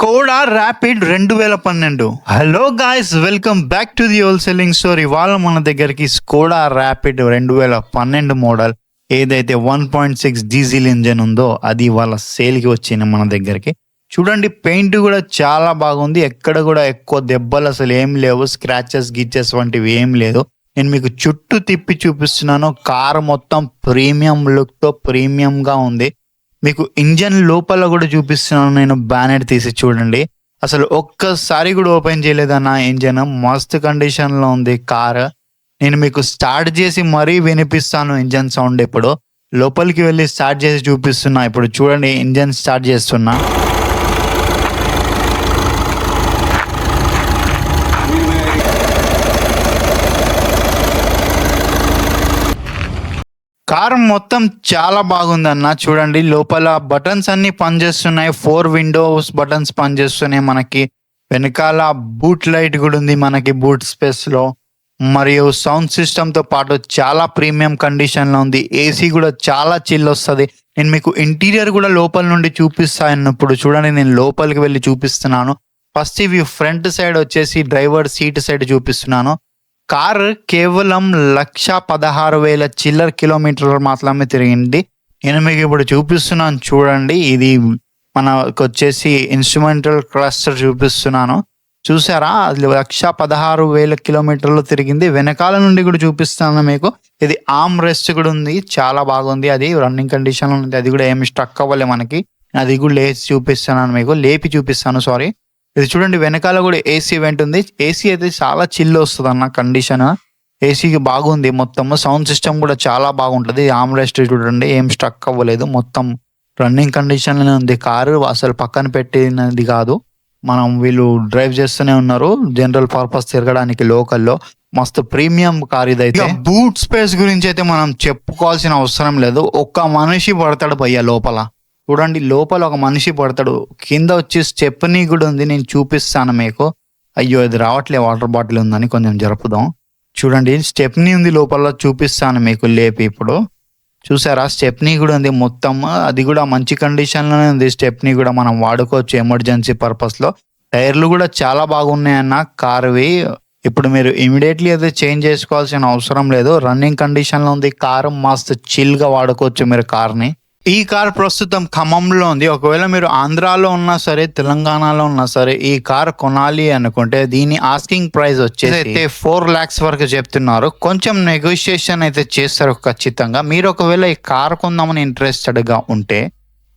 Skoda rapid రెండు వేల పన్నెండు. Hello guys welcome back to the whole selling store ఇవాళ మన దగ్గరికి స్కోడా ర్యాపిడ్ రెండు వేల పన్నెండు మోడల్ ఏదైతే one point six diesel engine ఉందో అది ఇవాళ సేల్కి వచ్చింది మన దగ్గరికి. చూడండి పెయింట్ కూడా చాలా బాగుంది. ఎక్కడ కూడా ఎక్కువ దెబ్బలు అసలు ఏం లేవు. స్క్రాచెస్ గిచ్చెస్ వంటివి ఏం లేదు. నేను మీకు చుట్టూ తిప్పి చూపిస్తున్నాను. కార్ మొత్తం ప్రీమియం లుక్తో ప్రీమియం గా ఉంది. మీకు ఇంజన్ లోపల కూడా చూపిస్తున్నాను నేను బ్యానెట్ తీసి చూడండి. అసలు ఒక్కసారి కూడా ఓపెన్ చేయలేదన్న ఇంజన్. మస్తు కండిషన్లో ఉంది కార్. నేను మీకు స్టార్ట్ చేసి మరీ వినిపిస్తాను ఇంజన్ సౌండ్ ఇప్పుడు. లోపలికి వెళ్ళి స్టార్ట్ చేసి చూపిస్తున్నా. ఇప్పుడు చూడండి ఇంజన్ స్టార్ట్ చేస్తున్నా. కార్ మొత్తం చాలా బాగుంది అన్న చూడండి లోపల బటన్స్ అన్ని పనిచేస్తున్నాయి ఫోర్ విండోస్ బటన్స్ పనిచేస్తున్నాయి మనకి. వెనకాల బూట్ లైట్ కూడా ఉంది మనకి బూట్ స్పేస్లో. మరియు సౌండ్ సిస్టమ్తో పాటు చాలా ప్రీమియం కండిషన్లో ఉంది. ఏసీ కూడా చాలా చిల్ వస్తుంది. నేను మీకు ఇంటీరియర్ కూడా లోపల నుండి చూపిస్తాయన్నప్పుడు చూడండి నేను లోపలికి వెళ్ళి చూపిస్తున్నాను. ఫస్ట్ ఇవి ఫ్రంట్ సైడ్ వచ్చేసి డ్రైవర్ సీట్ సైడ్ చూపిస్తున్నాను. కారు కేవలం లక్ష పదహారు వేల చిల్లర కిలోమీటర్లు మాత్రమే తిరిగింది. నేను మీకు ఇప్పుడు చూపిస్తున్నాను చూడండి. ఇది మనకు వచ్చేసి ఇన్స్ట్రుమెంటల్ క్లస్టర్ చూపిస్తున్నాను. చూసారా? అది లక్ష పదహారు వేల కిలోమీటర్లు తిరిగింది. వెనకాల నుండి కూడా చూపిస్తాను మీకు. ఇది ఆర్మ్ రెస్ట్ కూడా ఉంది. చాలా బాగుంది. అది రన్నింగ్ కండిషన్ ఉంది. అది కూడా ఏమి స్ట్రక్ అవ్వలే మనకి. అది కూడా లేచి చూపిస్తున్నాను మీకు. లేపి చూపిస్తాను సారీ ఇది చూడండి వెనకాల కూడా ఏసీ ఈవెంట్ ఉంది. ఏసీ అయితే చాలా చిల్ వస్తుంది అన్న కండిషన్ ఏసీకి బాగుంది. మొత్తం సౌండ్ సిస్టమ్ కూడా చాలా బాగుంటుంది. ఆమ్ రెస్ట్ చూడండి ఏం స్ట్రక్ అవ్వలేదు. మొత్తం రన్నింగ్ కండిషన్లోనే ఉంది. కారు అసలు పక్కన పెట్టినది కాదు. మనం వీళ్ళు డ్రైవ్ చేస్తూనే ఉన్నారు. జనరల్ పర్పస్ తిరగడానికి లోకల్లో మస్తు ప్రీమియం కార్ ఇదైతే. బూట్ స్పేస్ గురించి అయితే మనం చెప్పుకోవాల్సిన అవసరం లేదు. ఒక్క మనిషి పడతాడు పోయా లోపల. చూడండి లోపల ఒక మనిషి పడతాడు. కింద వచ్చి స్టెప్ని కూడా ఉంది నేను చూపిస్తాను మీకు. అయ్యో ఇది రావట్లే వాటర్ బాటిల్ ఉందని కొంచెం జరుపుదాం. చూడండి స్టెప్ని ఉంది లోపల చూపిస్తాను మీకు లేపి ఇప్పుడు. చూసారా స్టెప్నీ కూడా ఉంది మొత్తం. అది కూడా మంచి కండిషన్లోనే ఉంది స్టెప్నీ కూడా మనం వాడుకోవచ్చు ఎమర్జెన్సీ పర్పస్లో. టైర్లు కూడా చాలా బాగున్నాయన్న కార్వి. ఇప్పుడు మీరు ఇమీడియట్లీ అయితే చేంజ్ చేసుకోవాల్సిన అవసరం లేదు. రన్నింగ్ కండిషన్లో ఉంది కారు మస్తు చిల్గా వాడుకోవచ్చు మీరు కార్ని. ఈ కార్ ప్రస్తుతం ఖమ్మంలో ఉంది. ఒకవేళ మీరు ఆంధ్రాలో ఉన్నా సరే తెలంగాణలో ఉన్నా సరే ఈ కార్ కొనాలి అనుకుంటే దీని ఆస్కింగ్ ప్రైస్ వచ్చేసి అయితే ఫోర్ లాక్స్ వరకు చెప్తున్నారు. కొంచెం నెగోషియేషన్ అయితే చేస్తారు ఖచ్చితంగా. మీరు ఒకవేళ ఈ కార్ కొందామని ఇంట్రెస్టెడ్గా ఉంటే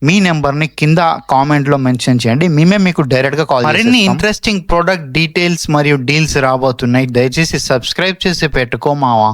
మీ నెంబర్ని కింద కామెంట్లో మెన్షన్ చేయండి. మేమే మీకు డైరెక్ట్గా కాల్ మరిన్ని ఇంట్రెస్టింగ్ ప్రొడక్ట్ డీటెయిల్స్ మరియు డీల్స్ రాబోతున్నాయి. దయచేసి సబ్స్క్రైబ్ చేసి పెట్టుకోమావా